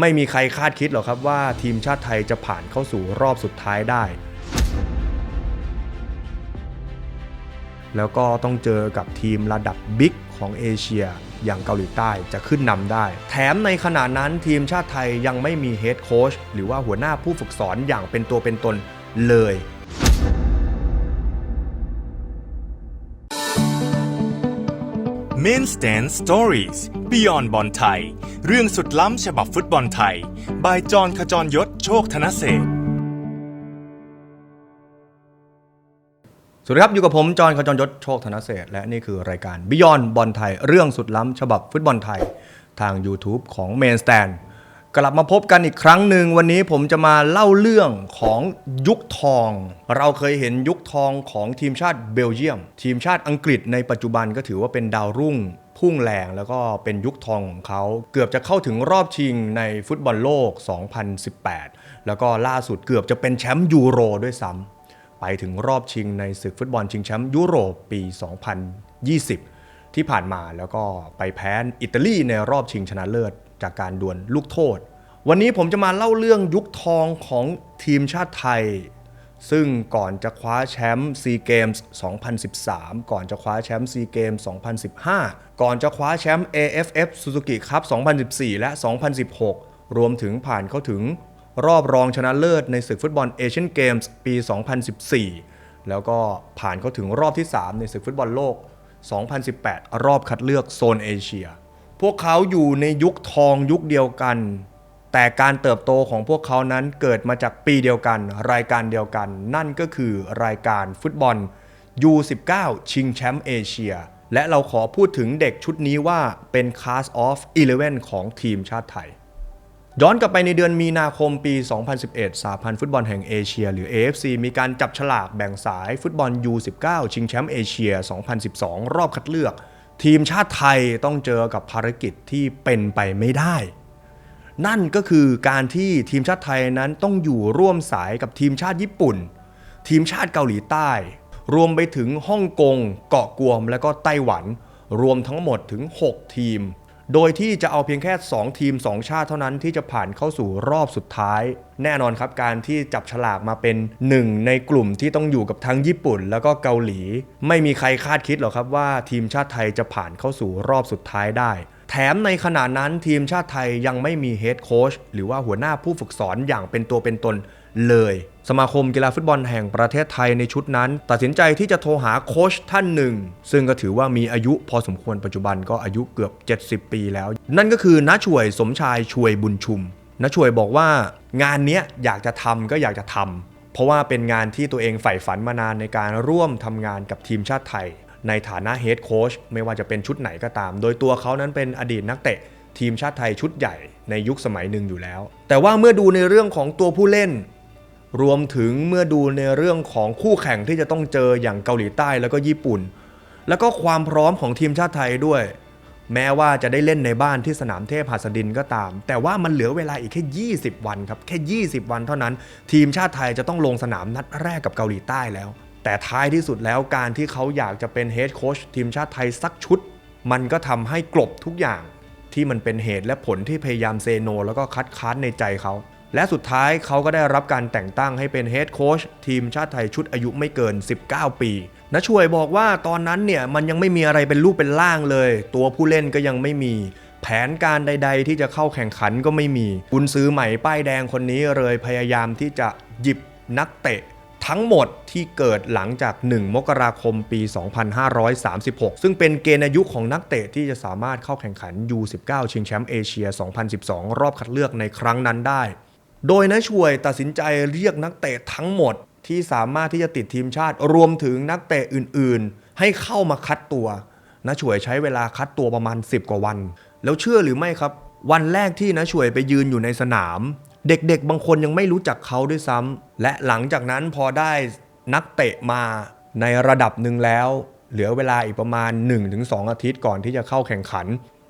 ไม่มีใครคาดคิดหรอกครับว่าทีมชาติไทยจะผ่านเข้าสู่รอบสุดท้ายได้ แล้วก็ต้องเจอกับทีมระดับบิ๊กของเอเชีย อย่างเกาหลีใต้จะขึ้นนำได้ แถมในขณะนั้นทีมชาติไทยยังไม่มีเฮดโค้ชหรือว่าหัวหน้าผู้ฝึกสอนอย่างเป็นตัวเป็นตนเลย Main Stand Stories Beyond บอลไทย เรื่องสุดล้ำฉบับฟุตบอลไทย บายจอนขจรยศโชคธนเศษสวัสดีครับ อยู่กับผม จอห์นขจรยศโชคธนเศษและนี่คือรายการ Beyond บอลไทย เรื่องสุดล้ำฉบับฟุตบอลไทย ทาง YouTube ของ Main Stand กลับมาพบกันอีกครั้งหนึ่งวันนี้ผมจะมาเล่าเรื่องของยุคทอง เราเคยเห็นยุคทองของทีมชาติเบลเยียม ทีมชาติอังกฤษในปัจจุบันก็ถือว่าเป็นดาวรุ่งพุ่งแรงแล้วก็เป็นยุคทองของเขา เกือบจะเข้าถึงรอบชิงในฟุตบอลโลก 2018 แล้วก็ล่าสุดเกือบจะเป็นแชมป์ยูโรด้วยซ้ำไปถึงรอบชิงในศึกฟุตบอลชิงแชมป์ยุโรปปี 2020ที่ผ่านมาแล้วก็ไปแพ้อิตาลีในรอบชิงชนะเลิศ จากการดวลลูกโทษ วันนี้ผมจะมาเล่าเรื่องยุคทองของทีมชาติไทย ซึ่งก่อนจะคว้าแชมป์ซีเกมส์ 2013 ก่อนจะคว้าแชมป์ซีเกมส์ 2015 ก่อนจะคว้าแชมป์ AFF Suzuki Cup 2014 และ 2016 รวมถึงผ่านเข้าถึงรอบรองชนะเลิศในศึกฟุตบอลเอเชียนเกมส์ปี 2014 แล้วก็ผ่านเข้าถึงรอบที่ 3 ในศึกฟุตบอลโลก 2018 รอบคัดเลือกโซนเอเชีย พวกเขาอยู่ในยุคทองยุคเดียวกัน แต่การเติบโตของพวกเขานั้นเกิดมาจากปีเดียวกัน รายการเดียวกัน นั่นก็คือรายการฟุตบอล U19 ชิงแชมป์เอเชีย และเราขอพูดถึงเด็กชุดนี้ว่าเป็น Cast of 11 ของทีมชาติไทย ย้อนกลับไปในเดือนมีนาคมปี 2011 สาพันธ์ฟุตบอลแห่งเอเชีย หรือ AFC มีการจับฉลากแบ่งสายฟุตบอล U19 ชิงแชมป์เอเชีย 2012 รอบคัดเลือก ทีมชาติไทยต้องเจอกับภารกิจที่เป็นไปไม่ได้ นั่นก็คือการที่ทีมชาติไทยนั้นต้องอยู่ร่วมสายกับทีมชาติญี่ปุ่น ทีมชาติเกาหลีใต้ รวมไปถึงฮ่องกง เกาะกวม และก็ไต้หวัน รวมทั้งหมดถึง 6 ทีม โดยที่จะเอาเพียงแค่ 2 ทีม 2 ชาติเท่านั้นที่จะผ่านเข้าสู่รอบสุดท้าย แน่นอนครับการที่จับฉลากมาเป็นหนึ่งในกลุ่มที่ต้องอยู่กับทั้งญี่ปุ่น แล้วก็เกาหลี ไม่มีใครคาดคิดหรอกครับว่าทีมชาติไทยจะผ่านเข้าสู่รอบสุดท้ายได้ มในขณะนั้นทีมชาติไทยยังไม่มีเฮดโค้ชหรือว่าหัวหน้าผู้ฝึกสอนอย่างเป็นตัวเป็นตนเลย สมาคมกีฬาฟุตบอลแห่งประเทศไทยในชุดนั้น ตัดสินใจที่จะโทรหาโค้ชท่านหนึ่ง ซึ่งก็ถือว่ามีอายุพอสมควรปัจจุบันก็อายุเกือบ 70 ปีแล้ว นั่นก็คือน้าช่วยสมชายช่วยบุญชุมน้าช่วยบอกว่างานนี้อยากจะทำก็อยากจะทำเพราะว่าเป็นงานที่ตัวเองใฝ่ฝันมานานในการร่วมทำงานกับทีมชาติไทย ในฐานะเฮดโค้ชไม่ว่าจะเป็นชุดไหนก็ตาม โดยตัวเขานั้นเป็นอดีตนักเตะทีมชาติไทยชุดใหญ่ในยุคสมัยหนึ่งอยู่แล้ว แต่ว่าเมื่อดูในเรื่องของตัวผู้เล่น รวมถึงเมื่อดูในเรื่องของคู่แข่งที่จะต้องเจออย่างเกาหลีใต้แล้วก็ญี่ปุ่น แล้วก็ความพร้อมของทีมชาติไทยด้วย แม้ว่าจะได้เล่นในบ้านที่สนามเทพหัสดินก็ตาม แต่ว่ามันเหลือเวลาอีกแค่ 20 วันครับแค่ 20 วันเท่านั้น ทีมชาติไทยจะต้องลงสนามนัดแรกกับเกาหลีใต้แล้ว แต่ท้ายที่สุดแล้วการที่เขาอยากจะเป็นเฮดโค้ชทีมชาติไทยสักชุด มันก็ทำให้กลบทุกอย่างที่มันเป็นเหตุและผลที่พยายามเซโน แล้วก็คัดค้านในใจเขา และสุดท้ายเขาก็ได้รับการแต่งตั้งให้เป็นเฮดโค้ชทีมชาติไทยชุดอายุไม่เกิน 19 ปีนะช่วยบอกว่าตอนนั้นเนี่ยมันยังไม่มีอะไรเป็นรูปเป็นร่างเลย ตัวผู้เล่นก็ยังไม่มี แผนการใด ๆ ที่จะเข้าแข่งขันก็ไม่มีกุนซื้อใหม่ป้ายแดงคนนี้เลยพยายามที่จะหยิบนักเตะ ทั้งหมดที่เกิดหลังจาก 1 มกราคมปี 2536 ซึ่งเป็นเกณฑ์อายุของนักเตะที่จะสามารถเข้าแข่งขัน U19 ชิงแชมป์เอเชีย 2012 รอบคัดเลือกในครั้งนั้นได้ โดยนะช่วยตัดสินใจเรียกนักเตะทั้งหมดที่สามารถที่จะติดทีมชาติ รวมถึงนักเตะอื่นๆ ให้เข้ามาคัดตัวนะช่วยใช้เวลาคัดตัวประมาณ 10 กว่าวัน แล้วเชื่อหรือไม่ครับ วันแรกที่นะช่วยไปยืนอยู่ในสนาม เด็กๆ บางคนยังไม่รู้จักเขาด้วยซ้ำและหลังจากนั้นพอได้นักเตะมาในระดับหนึ่งแล้ว เหลือเวลาอีกประมาณ 1-2 อาทิตย์ก่อนที่จะเข้าแข่งขัน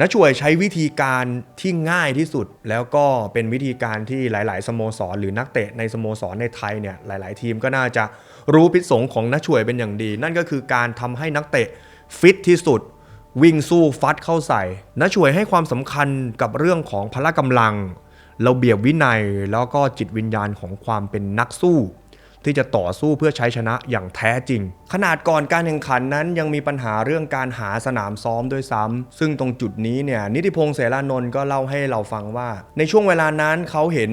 นะช่วยใช้วิธีการที่ง่ายที่สุด แล้วก็เป็นวิธีการที่หลาย ๆ สโมสร หรือนักเตะในสโมสรในไทยเนี่ยหลาย ๆ ทีมก็น่าจะรู้พิษสงของนะช่วยเป็นอย่างดี นั่นก็คือการทำให้นักเตะฟิตที่สุด วิ่งสู้ฟัดเข้าใส่นะช่วยให้ความสำคัญกับเรื่องของพละกำลัง ระเบียบวินัยแล้วก็จิตวิญญาณของความเป็นนักสู้ ที่จะต่อสู้เพื่อใช้ชนะอย่างแท้จริง ขนาดก่อนการแข่งขันนั้นยังมีปัญหาเรื่องการหาสนามซ้อมด้วยซ้ำซึ่งตรงจุดนี้เนี่ยนิติพงษ์เสรานนท์ก็เล่าให้เราฟังว่า ในช่วงเวลานั้นเขาเห็น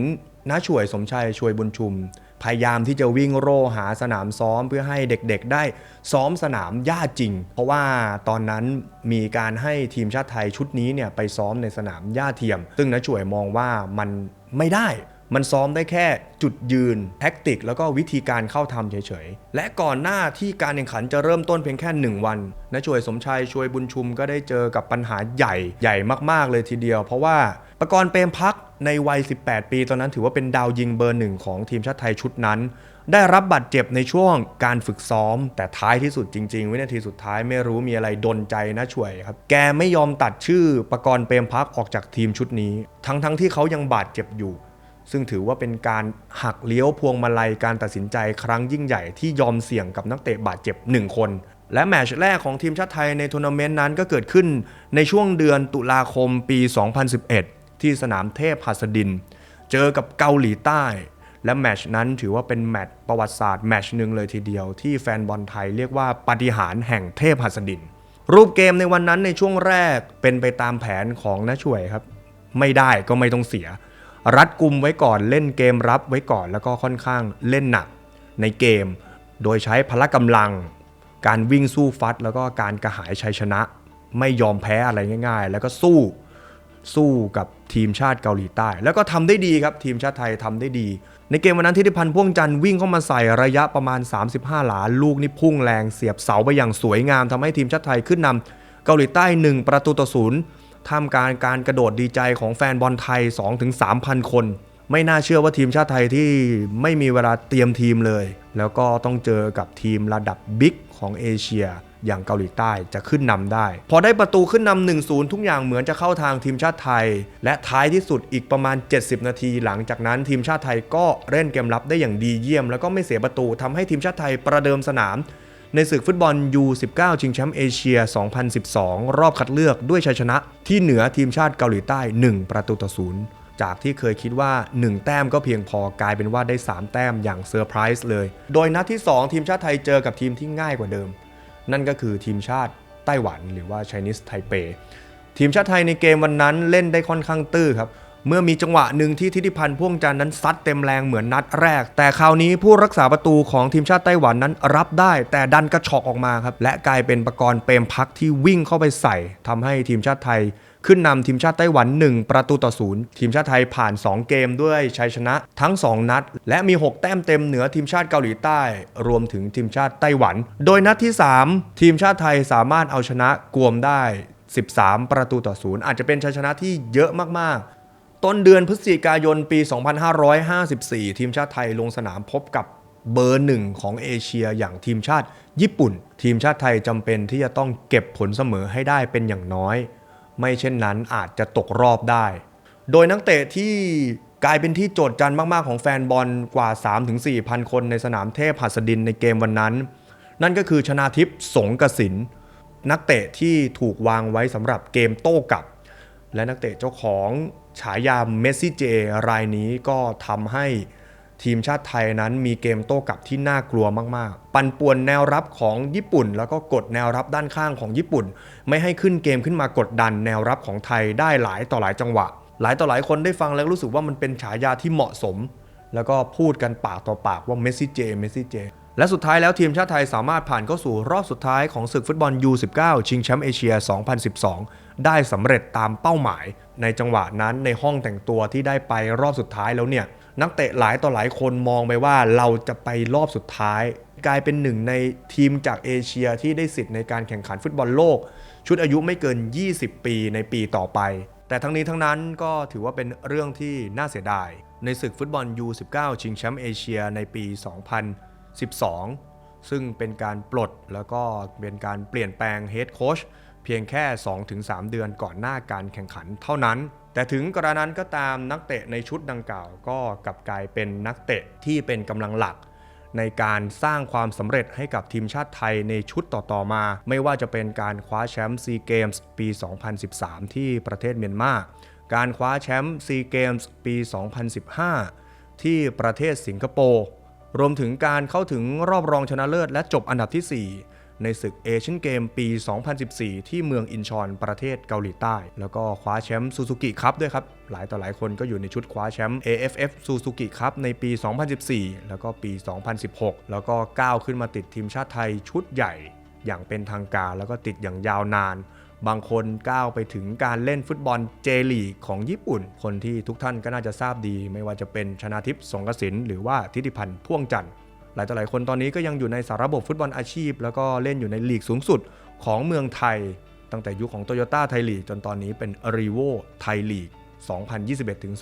น้าช่วยสมชัยช่วยบุญชุม พยายามที่จะวิ่งโร่หาสนามซ้อมเพื่อให้เด็กๆ ได้ซ้อมสนามหญ้าจริง เพราะว่าตอนนั้นมีการให้ทีมชาติไทยชุดนี้เนี่ยไปซ้อมในสนามหญ้าเทียม ซึ่งน้าช่วยมองว่ามันไม่ได้มันซ้อมได้แค่จุดยืนแท็กติก แล้วก็วิธีการเข้าทำเฉยๆ และก่อนหน้าที่การแข่งขันจะเริ่มต้นเพียงแค่ 1 วันนะช่วยสมชายช่วยบุญชุมก็ได้เจอกับปัญหาใหญ่ใหญ่มากๆเลยทีเดียว เพราะว่าประกรณ์เปรมพัก ในวัย 18 ปีตอนนั้นถือว่าเป็นดาวยิงเบอร์หนึ่งของทีมชาติไทยชุดนั้น ได้รับบาดเจ็บในช่วงการฝึกซ้อม แต่ท้ายที่สุดจริง ๆ วินาทีสุดท้ายไม่รู้มีอะไรดนใจนะช่วยครับแกไม่ยอมตัดชื่อประกรณ์เปรมพักออกจากทีมชุดนี้ ทั้งๆที่เขายังบาดเจ็บอยู่ ซึ่งถือว่าเป็นการหักเลี้ยวพวงมาลัยการตัดสินใจครั้งยิ่งใหญ่ที่ยอมเสี่ยงกับนักเตะบาดเจ็บ1คนและแมตช์แรกของทีมชาติไทยในทัวร์นาเมนต์นั้นก็เกิดขึ้นในช่วงเดือนตุลาคมปี 2011 ที่สนามเทพหัสดิน เจอกับเกาหลีใต้ และแมชนั้นถือว่าเป็นแมชประวัติศาสตร์แมชหนึ่งเลยทีเดียวที่แฟนบอลไทยเรียกว่าปาฏิหาริย์แห่งเทพหัสดิน รูปเกมในวันนั้นในช่วงแรกเป็นไปตามแผนของน้าช่วยครับ ไม่ได้ก็ไม่ต้องเสีย รัดกุมไว้ก่อนเล่นเกมรับไว้ก่อนแล้วก็ค่อนข้างเล่นหนักในเกม โดยใช้พละกำลัง การวิ่งสู้ฟัด แล้วก็การกระหายชัยชนะ ไม่ยอมแพ้อะไรง่าย ๆ แล้วก็สู้ สู้กับทีมชาติเกาหลีใต้ แล้วก็ทำได้ดีครับทีมชาติไทยทำได้ดี ในเกมวันนั้นทิติพันธ์พ่วงจันทร์วิ่งเข้ามาใส่ระยะประมาณ 35 หลาลูกนี่พุ่งแรงเสียบเสาไปอย่างสวยงามทำให้ทีมชาติไทยขึ้นนำเกาหลีใต้ 1 ประตูต่อศูนย์ท่ามกลารการกระโดดดีใจของแฟนบอลไทย 2-3,000 คน ไม่น่าเชื่อว่าทีมชาติไทยที่ไม่มีเวลาเตรียมทีมเลย แล้วก็ต้องเจอกับทีมระดับบิ๊กของเอเชีย อย่างเกาหลีใต้จะขึ้นนำได้ พอได้ประตูขึ้นนำ1-0 ทุกอย่างเหมือนจะเข้าทางทีมชาติไทย และท้ายที่สุดอีกประมาณ 70 นาที หลังจากนั้นทีมชาติไทยก็เล่นเกมรับได้อย่างดีเยี่ยม แล้วก็ไม่เสียประตูทำให้ทีมชาติไทยประเดิมสนามในศึกฟุตบอล U19 ชิงแชมป์เอเชีย 2012 รอบคัดเลือกด้วยชัยชนะที่เหนือทีมชาติเกาหลีใต้ 1 ประตูต่อศูนย์ จากที่เคยคิดว่า 1 แต้มก็เพียงพอกลายเป็นว่าได้ 3 แต้มอย่างเซอร์ไพรส์เลย โดยนัดที่ 2 ทีมชาติไทยเจอกับทีมที่ง่ายกว่าเดิม นั่นก็คือทีมชาติไต้หวันหรือว่า Chinese Taipei ทีมชาติไทยในเกมวันนั้นเล่นได้ค่อนข้างตื้อครับ เมื่อมีจังหวะหนึ่งที่ทิติพันธ์พ่วงจันทร์นั้นซัดเต็มแรงเหมือนนัดแรก แต่คราวนี้ผู้รักษาประตูของทีมชาติไต้หวันนั้นรับได้ แต่ดันกระชอกออกมาครับและกลายเป็นประกรณ์เปรมพักที่วิ่งเข้าไปใส่ทำให้ทีมชาติไทย ขึ้นนำทีมชาติไต้หวัน 1 ประตูต่อศูนย์ทีมชาติไทยผ่าน 2 เกมด้วยชัยชนะทั้ง 2 นัด และมี 6 แต้มเต็มเหนือทีมชาติเกาหลีใต้ รวมถึงทีมชาติไต้หวัน โดยนัดที่ 3 ทีมชาติไทยสามารถเอาชนะกวมได้ 13 ประตูต่อศูนย์อาจจะเป็นชัยชนะที่เยอะมากๆต้นเดือนพฤศจิกายนปี 2554 ทีมชาติไทยลงสนามพบกับเบอร์หนึ่งของเอเชียอย่างทีมชาติญี่ปุ่น ทีมชาติไทยจำเป็นที่จะต้องเก็บผลเสมอให้ได้เป็นอย่างน้อย ไม่เช่นนั้นอาจจะตกรอบได้ โดยนักเตะที่กลายเป็นที่โจทย์จันมาก ๆ ของแฟนบอลกว่า 3-4พันคนในสนามเทพหัสดินในเกมวันนั้น นั่นก็คือชนาทิพย์สงกสิน นักเตะที่ถูกวางไว้สำหรับเกมโต้กลับ และนักเตะเจ้าของฉายาเมสซี่เจรายนี้ก็ทำให้ ทีมชาติไทยนั้นมีเกมโต้กลับที่น่ากลัวมากๆ ปั่นป่วนแนวรับของญี่ปุ่น แล้วก็กดแนวรับด้านข้างของญี่ปุ่น ไม่ให้ขึ้นเกมขึ้นมากดดันแนวรับของไทยได้หลายต่อหลายจังหวะ หลายต่อหลายคนได้ฟังแล้วรู้สึกว่ามันเป็นฉายาที่เหมาะสม แล้วก็พูดกันปากต่อปากว่าเมสซี่เจ เมสซี่เจ และสุดท้ายแล้วทีมชาติไทยสามารถผ่านเข้าสู่รอบสุดท้ายของศึกฟุตบอล U19 ชิงแชมป์เอเชีย 2012 ได้สำเร็จตามเป้าหมาย ในจังหวะนั้นในห้องแต่งตัวที่ได้ไปรอบสุดท้ายแล้วเนี่ย นักเตะหลายต่อหลายคนมองไปว่าเราจะไปรอบสุดท้าย กลายเป็นหนึ่งในทีมจากเอเชียที่ได้สิทธิ์ในการแข่งขันฟุตบอลโลก ชุดอายุไม่เกิน 20 ปีในปีต่อไป แต่ทั้งนี้ทั้งนั้นก็ถือว่าเป็นเรื่องที่น่าเสียดาย ในศึกฟุตบอล U19 ชิงแชมป์เอเชียในปี 2012 ซึ่งเป็นการปลดแล้วก็เป็นการเปลี่ยนแปลงเฮดโค้ช เพียงแค่ 2-3 เดือนก่อนหน้าการแข่งขันเท่านั้น แต่ถึงกระนั้นก็ตามนักเตะในชุดดังกล่าวก็กลับกลายเป็นนักเตะที่เป็นกำลังหลักในการสร้างความสำเร็จให้กับทีมชาติไทยในชุดต่อๆมา ไม่ว่าจะเป็นการคว้าแชมป์ซีเกมส์ปี 2013 ที่ประเทศเมียนมาการคว้าแชมป์ซีเกมส์ปี 2015 ที่ประเทศสิงคโปร์รวมถึงการเข้าถึงรอบรองชนะเลิศและจบอันดับที่ 4 ในศึกเอเชียนเกมปี 2014 ที่เมืองอินชอนประเทศเกาหลีใต้ แล้วก็คว้าแชมป์ซูซูกิคัพด้วยครับ หลายต่อหลายคนก็อยู่ในชุดคว้าแชมป์ AFF ซูซูกิคัพในปี 2014 แล้วก็ปี 2016 แล้วก็ก้าวขึ้นมาติดทีมชาติไทยชุดใหญ่ อย่างเป็นทางการแล้วก็ติดอย่างยาวนานบางคนก้าวไปถึงการเล่นฟุตบอลเจลีกของญี่ปุ่น คนที่ทุกท่านก็น่าจะทราบดี ไม่ว่าจะเป็นชนาทิพย์สงกสินหรือว่าทิติพันธ์พ่วงจันทร์ หลายต่อหลายคนตอนนี้ก็ยังอยู่ในสารระบบฟุตบอลอาชีพ แล้วก็เล่นอยู่ในลีกสูงสุดของเมืองไทย ตั้งแต่ยุคของโตโยต้าไทยลีกจนตอนนี้เป็นรีโวไทยลีก2021ถึง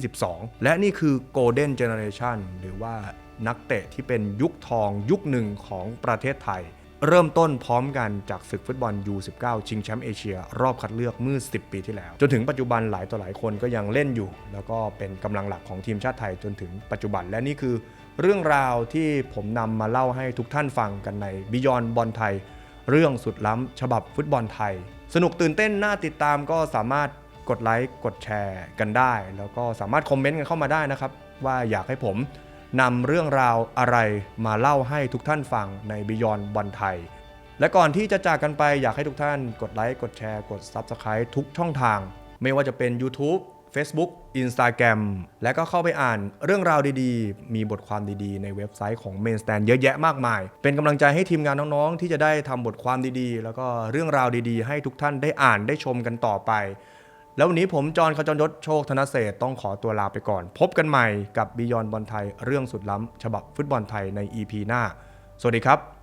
2022 และนี่คือ Golden Generation หรือว่านักเตะที่เป็นยุคทองยุคหนึ่งของประเทศไทย เริ่มต้นพร้อมกันจากศึกฟุตบอล U19 ชิงแชมป์เอเชีย รอบคัดเลือกเมื่อ 10 ปีที่แล้ว จนถึงปัจจุบันหลายต่อหลายคนก็ยังเล่นอยู่ แล้วก็เป็นกำลังหลักของทีมชาติไทยจนถึงปัจจุบันและนี่คือ เรื่องราวที่ผมนำมาเล่าให้ทุกท่านฟังกันในบิยอนบอลไทย เรื่องสุดล้ำฉบับฟุตบอลไทย สนุกตื่นเต้นน่าติดตามก็สามารถกดไลค์กดแชร์กันได้ แล้วก็สามารถคอมเมนต์กันเข้ามาได้นะครับ ว่าอยากให้ผมนำเรื่องราวอะไรมาเล่าให้ทุกท่านฟังในบิยอนบอลไทย และก่อนที่จะจากกันไปอยากให้ทุกท่านกดไลค์กดแชร์กด Subscribe ทุกช่องทาง ไม่ว่าจะเป็น YouTube Facebook Instagram และก็เข้าไปอ่านเรื่องราวดีๆ มีบทความดีๆ ในเว็บไซต์ของ Mainstand เยอะแยะมากมาย เป็นกำลังใจให้ทีมงานน้องๆ ที่จะได้ทำบทความดีๆ แล้วก็เรื่องราวดีๆ ให้ทุกท่านได้อ่านได้ชมกันต่อไป แล้ววันนี้ผมจอห์นขจรยศโชคธนเศษต้องขอตัวลาไปก่อน พบกันใหม่กับ Beyond บอลไทยเรื่องสุดล้ำฉบับฟุตบอลไทยใน EP หน้า สวัสดีครับ